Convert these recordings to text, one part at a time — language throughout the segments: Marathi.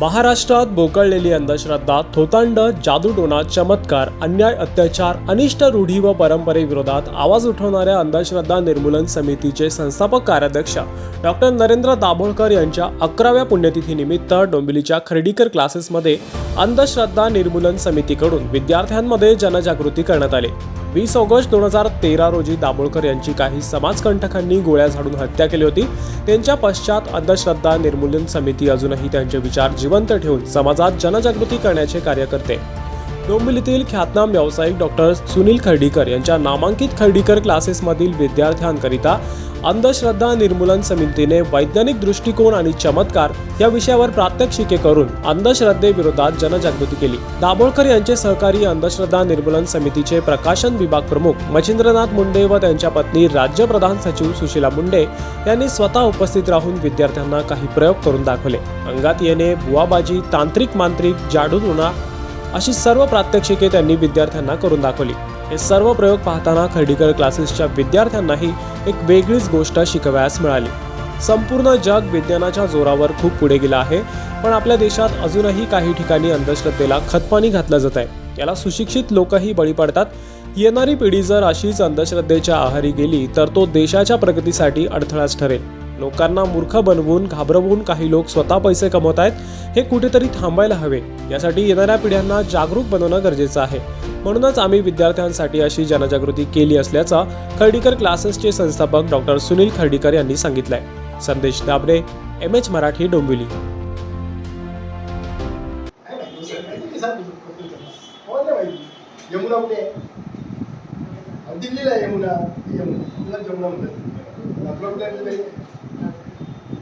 महाराष्ट्रात बोकळलेली अंधश्रद्धा थोतांड जादूटोणा चमत्कार अन्याय अत्याचार अनिष्ट रूढी व परंपरेविरोधात आवाज उठवणाऱ्या अंधश्रद्धा निर्मूलन समितीचे संस्थापक कार्याध्यक्ष डॉक्टर नरेंद्र दाभोळकर यांच्या अकराव्या पुण्यतिथीनिमित्त डोंबिवलीच्या खर्डीकर क्लासेसमध्ये अंधश्रद्धा निर्मूलन समितीकडून विद्यार्थ्यांमध्ये जनजागृती करण्यात आली. वीस ऑगस्ट दोन हजार तेरा रोजी दाभोळकर यांची काही समाजकंटकांनी गोळ्या झाडून हत्या केली होती. त्यांच्या पश्चात अंधश्रद्धा निर्मूलन समिती अजूनही त्यांचे विचार जिवंत ठेवून समाजात जनजागृती करण्याचे कार्य करते. डोंबिवलीतील ख्यातनाम व्यावसायिक डॉक्टर सुनील खर्डीकर यांच्या नामांकित खर्डीकर क्लासेसमधील विद्यार्थ्यांकरिता अंधश्रद्धा निर्मूलन समितीने वैज्ञानिक दृष्टिकोन आणि चमत्कार या विषयावर प्रात्यक्षिके करून अंधश्रद्धेविरोधात जनजागृती केली. दाभोळकर यांचे सहकारी अंधश्रद्धा निर्मूलन समितीचे प्रकाशन विभाग प्रमुख मच्छिंद्रनाथ मुंडे व त्यांच्या पत्नी राज्य प्रधान सचिव सुशीला मुंडे यांनी स्वतः उपस्थित राहून विद्यार्थ्यांना काही प्रयोग करून दाखवले. अंगात येणे बुवाबाजी तांत्रिक मांत्रिक जादूटोणा अशी सर्व प्रात्यक्षिके त्यांनी विद्यार्थ्यांना करून दाखवली. हे सर्व प्रयोग पाहताना खर्डीकर क्लासेसच्या विद्यार्थ्यांनाही एक वेगळीच गोष्ट शिकवयास मिळाली. संपूर्ण जग विज्ञानाच्या जोरावर खूप पुढे गेलं आहे पण आपल्या देशात अजूनही काही ठिकाणी अंधश्रद्धेला खतपाणी घातलं जात आहे. याला सुशिक्षित लोकही बळी पडतात. येणारी पिढी जर अशीच अंधश्रद्धेच्या आहारी गेली तर तो देशाच्या प्रगतीसाठी अडथळाच ठरेल. लोकांना मूर्ख बनवून घाबरवून काही लोक स्वतः पैसे कमवत आहेत हे कुठेतरी थांबायला हवे. यासाठी येणाऱ्या पिढ्यांना जागरूक बनवणं गरजेचं आहे. म्हणूनच आम्ही विद्यार्थ्यांसाठी अशी जनजागृती केली असल्याचं खर्डीकर क्लासेसचे संस्थापक डॉक्टर सुनील खर्डीकर यांनी सांगितलंय. Sandesh Dabre M H Marathi Dombivli. Yamuna कुठे दिल्लीला आहे यमुना यमुना. म्हणतात आपलं कुठे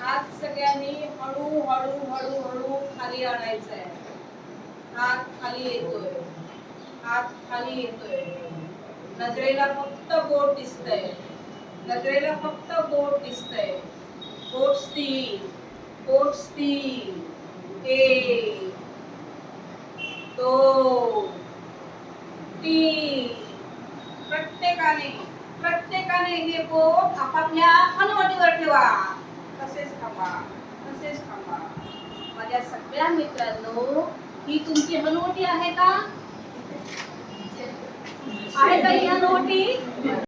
हात सगळ्यांनी हळू हळू हळू हळू खाली आणायचा आहे हात खाली येतोय. हात खाली येतोय. नजरेला फक्त बोट दिसतंय. नजरेला फक्त बोट दिसतंय. बोट स्थिर. बोट स्थिर. एक दोन तीन. प्रत्येकाने प्रत्येकाने हे बोट आपापल्या हनुवटीवर ठेवा थांबा तसेच थांबा. माझ्या सगळ्या मित्रांनो ही तुमची हनुवटी आहे का? आहे का ही हनुवटी